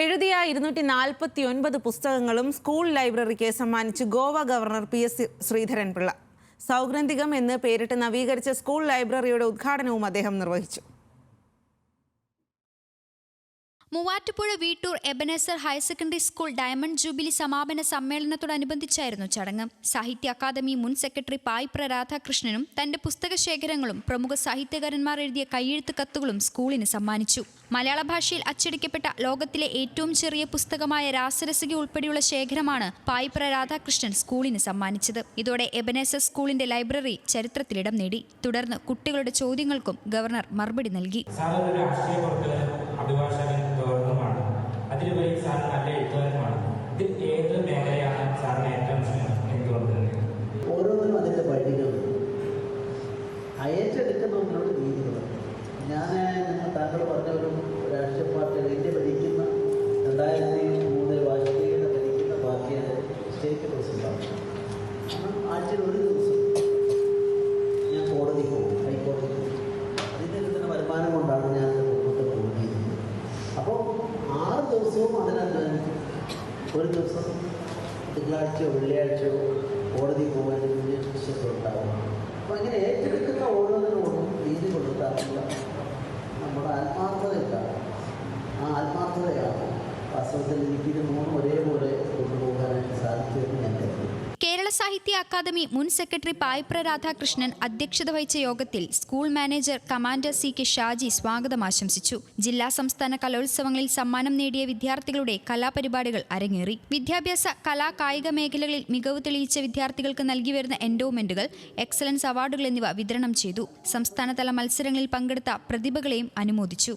എഴുതിയ ഇരുന്നൂറ്റി നാൽപ്പത്തി ഒൻപത് പുസ്തകങ്ങളും സ്കൂൾ ലൈബ്രറിക്ക് സമ്മാനിച്ച് Goa governor P S Sreedharan Pillai. Saugandhikam എന്ന് പേരിട്ട് നവീകരിച്ച സ്കൂൾ ലൈബ്രറിയുടെ ഉദ്ഘാടനവും അദ്ദേഹം നിർവഹിച്ചു. Muvattupuzha Veettoor Ebenezer higher secondary school diamond jubilee സമാപന സമ്മേളനത്തോടനുബന്ധിച്ചായിരുന്നു ചടങ്ങ്. സാഹിത്യ അക്കാദമി മുൻ സെക്രട്ടറി പായ്പ്ര രാധാകൃഷ്ണനും തന്റെ പുസ്തക ശേഖരങ്ങളും പ്രമുഖ സാഹിത്യകാരന്മാർ എഴുതിയ കയ്യെഴുത്ത് കത്തുകളും സ്കൂളിന് സമ്മാനിച്ചു. മലയാള ഭാഷയിൽ അച്ചടിക്കപ്പെട്ട ലോകത്തിലെ ഏറ്റവും ചെറിയ പുസ്തകമായ രാസരസിക ഉൾപ്പെടെയുള്ള ശേഖരമാണ് പായ്പ്ര രാധാകൃഷ്ണൻ സ്കൂളിന് സമ്മാനിച്ചത്. ഇതോടെ എബനേസർ സ്കൂളിന്റെ ലൈബ്രറി ചരിത്രത്തിലിടം നേടി. തുടർന്ന് കുട്ടികളുടെ ചോദ്യങ്ങൾക്കും ഗവർണർ മറുപടി നൽകി. അഭിഭാഷകൻ ഗവർണറുമാണ് അതിലുപരി സാർ നല്ല എഴുത്തുകാരനുമാണ് ഇതിൽ ഏത് മേഖലയാണ് സാറിന് ഏറ്റവും എന്തുകൊണ്ട് ഓരോന്നിനും അതിന്റെ വഴികൾ രീതികളുണ്ട് ഞാൻ താങ്കൾ പറഞ്ഞ രാഷ്ട്രീയ പാർട്ടികൾ ഭരിക്കുന്ന രണ്ടായിരത്തി മൂന്നിൽ വാജ്പേയിയുടെ ഭരിക്കുന്ന പാർട്ടിയുടെ സ്റ്റേറ്റ് പ്രസിഡന്റാണ് അന്ന് ആഴ്ചയിൽ ഒരു ദിവസം ദിവസവും അതിനകത്ത് ഒരു ദിവസം തിങ്കളാഴ്ചയോ വെള്ളിയാഴ്ചയോ കോടതി പോകാൻ ഉണ്ടാവും അപ്പം അങ്ങനെ ഏറ്റെടുക്കുന്ന ഓരോന്നിനോടും നീതി കൊടുക്കാറുള്ള നമ്മുടെ ആത്മാർത്ഥതയുണ്ടാവും ആ ആത്മാർത്ഥതയാണ് വാസ്തവത്തിൽ എനിക്കിത് മൂന്നും ഒരേപോലെ കൊണ്ടുപോകാനായിട്ട് സാധിക്കുമെന്ന് ഞാൻ കേരള സാഹിത്യ അക്കാദമി മുൻ സെക്രട്ടറി പായ്പ്ര രാധാകൃഷ്ണൻ അധ്യക്ഷത വഹിച്ച യോഗത്തിൽ school manager commander C K Shaji സ്വാഗതം ആശംസിച്ചു. ജില്ലാ സംസ്ഥാന കലോത്സവങ്ങളിൽ സമ്മാനം നേടിയ വിദ്യാർത്ഥികളുടെ കലാപരിപാടികൾ അരങ്ങേറി. വിദ്യാഭ്യാസ കലാ കായിക മേഖലകളിൽ മികവ് തെളിയിച്ച വിദ്യാർത്ഥികൾക്ക് നൽകി വരുന്ന എൻഡോമെന്റുകൾ എക്സലൻസ് അവാർഡുകൾ എന്നിവ വിതരണം ചെയ്തു. സംസ്ഥാനതല മത്സരങ്ങളിൽ പങ്കെടുത്ത പ്രതിഭകളെയും അനുമോദിച്ചു.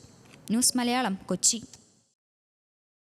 ന്യൂസ് മലയാളം കൊച്ചി.